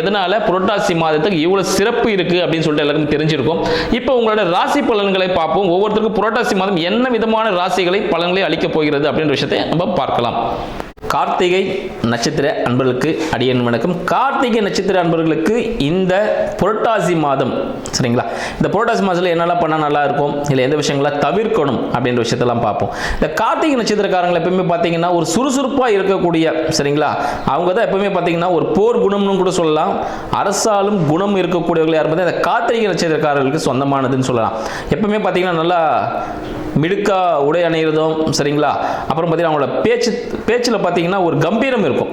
எதனால புரட்டாசி மாதத்துக்கு இவ்வளோ சிறப்பு இருக்கு அப்படின்னு சொல்லிட்டு எல்லாருக்கும் தெரிஞ்சிருக்கும். இப்போ உங்களோட ராசி பலன்களை பார்ப்போம். ஒவ்வொருத்தருக்கும் புரட்டாசி மாதம் என்ன விதமான ராசிகளை பலன்களை அளிக்கப் போகிறது அப்படின்ற விஷயத்தை நம்ம பார்க்கலாம். கார்த்திகை நட்சத்திர அன்பர்களுக்கு அடியன் வணக்கம். கார்த்திகை நட்சத்திர அன்பர்களுக்கு இந்த புரட்டாசி மாதம் சரிங்களா? இந்த புரட்டாசி மாதத்தில் என்னெல்லாம் பண்ணால் நல்லா இருக்கும்? இல்லை எந்த விஷயங்களை தவிர்க்கணும் அப்படின்ற விஷயத்தெல்லாம் பார்ப்போம். இந்த கார்த்திகை நட்சத்திரக்காரங்களை எப்பவுமே பார்த்தீங்கன்னா ஒரு சுறுசுறுப்பாக இருக்கக்கூடிய சரிங்களா? அவங்க தான் எப்பவுமே பார்த்தீங்கன்னா ஒரு போர் குணம்னு கூட சொல்லலாம். அரசாலும் குணம் இருக்கக்கூடியவர்கள் யார் பார்த்தா இந்த கார்த்திகை நட்சத்திரக்காரர்களுக்கு சொந்தமானதுன்னு சொல்லலாம். எப்பவுமே பார்த்தீங்கன்னா நல்லா மிடுக்கா உடை அணிகிறதும் சரிங்களா? அப்புறம் பார்த்தீங்கன்னா அவங்களோட பேச்சு பேச்சில் பார்த்தீங்கன்னா ஒரு கம்பீரம் இருக்கும்.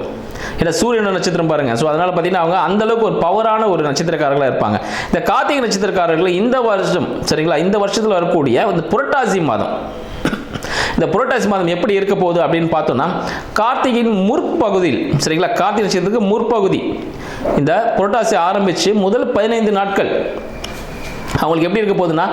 ஏன்னா சூரியன் நட்சத்திரம் பாருங்க. ஸோ அதனால பார்த்தீங்கன்னா அவங்க அந்த அளவுக்கு ஒரு பவரான ஒரு நட்சத்திரக்காரர்களாக இருப்பாங்க. இந்த கார்த்திகை நட்சத்திரக்காரர்கள் இந்த வருஷம் சரிங்களா? இந்த வருஷத்தில் வரக்கூடிய இந்த புரட்டாசி மாதம். இந்த புரட்டாசி மாதம் எப்படி இருக்க போகுது அப்படின்னு பார்த்தோம்னா கார்த்திகையின் முற்பகுதியில் சரிங்களா? கார்த்திகை நட்சத்திரத்துக்கு முற்பகுதி. இந்த புரட்டாசி ஆரம்பித்து முதல் பதினைந்து நாட்கள் அவங்களுக்கு எப்படி இருக்க போகுதுன்னா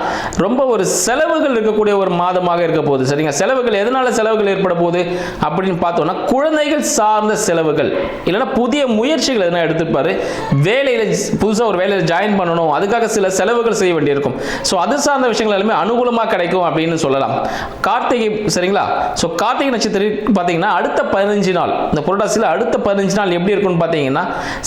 ரொம்ப ஒரு செலவுகள் இருக்கக்கூடிய ஒரு மாதமாக இருக்க போகுது. சரிங்க? செலவுகள் எதனால செலவுகள் ஏற்பட போகுது அப்படின்னு பார்த்தோம்னா குழந்தைகள் சார்ந்த செலவுகள். இல்லைன்னா புதிய முயற்சிகள் எதனா எடுத்துப்பாரு. வேலையில் புதுசாக ஒரு வேலையில் ஜாயின் பண்ணணும். அதுக்காக சில செலவுகள் செய்ய வேண்டியிருக்கும். ஸோ அது சார்ந்த விஷயங்கள் எல்லாமே அனுகூலமாக கிடைக்கும் அப்படின்னு சொல்லலாம். கார்த்திகை சரிங்களா? ஸோ கார்த்திகை நட்சத்திரம் பார்த்தீங்கன்னா அடுத்த பதினஞ்சு நாள் இந்த புரட்டாசியில் அடுத்த பதினஞ்சு நாள் எப்படி இருக்கும்னு பார்த்தீங்கன்னா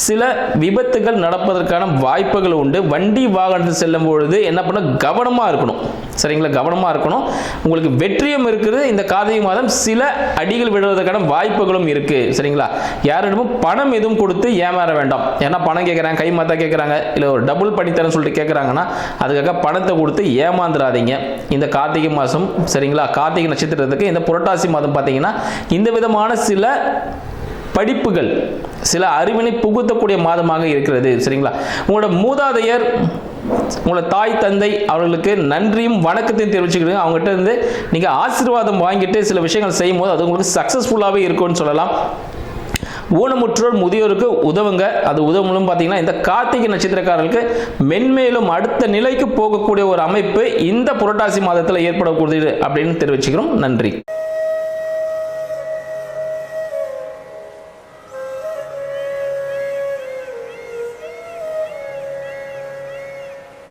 சில விபத்துகள் நடப்பதற்கான வாய்ப்புகள் உண்டு. வண்டி வாகனத்தில் செல்லும் பொழுது என்ன பண்ண கவனமாக இருக்கணும். சரிங்களா? கவனமாக இருக்கணும். உங்களுக்கு வெற்றியும் இருக்குது. இந்த கார்த்திகை மாதம் சில அடிகள் விடுவதற்கான வாய்ப்புகளும் இருக்குது சரிங்களா? யாரிடமும் பணம் எதுவும் கொடுத்து ஏமாற வேண்டாம். ஏன்னா பணம் கேட்குறாங்க கை மாத்தா கேட்குறாங்க இல்லை ஒரு டபுள் பண்ணித்தரேன்னு சொல்லிட்டு கேட்குறாங்கன்னா அதுக்காக பணத்தை கொடுத்து ஏமாந்துடாதீங்க இந்த கார்த்திகை மாதம் சரிங்களா? கார்த்திகை நட்சத்திரத்துக்கு இந்த புரட்டாசி மாதம் பார்த்தீங்கன்னா இந்த விதமான சில படிப்புகள் சில அறிவினை புகுத்தக்கூடிய மாதமாக இருக்கிறது. சரிங்களா? உங்களோட மூதாதையர் உங்களை தாய் தந்தை அவர்களுக்கு நன்றியும் வணக்கத்தையும் தெரிவிச்சுக்கிடுங்க அவங்ககிட்ட இருந்து நீங்கள் ஆசீர்வாதம் வாங்கிட்டு சில விஷயங்கள் செய்யும் போது அது உங்களுக்கு சக்ஸஸ்ஃபுல்லாகவே இருக்கும்னு சொல்லலாம். ஊனமுற்றோர் முதியோருக்கு உதவுங்க. அது உதவும் பார்த்தீங்கன்னா இந்த கார்த்திகை நட்சத்திரக்காரர்களுக்கு மென்மேலும் அடுத்த நிலைக்கு போகக்கூடிய ஒரு அமைப்பு இந்த புரட்டாசி மாதத்தில் ஏற்படக்கூடியது அப்படின்னு தெரிவிச்சுக்கிறோம். நன்றி.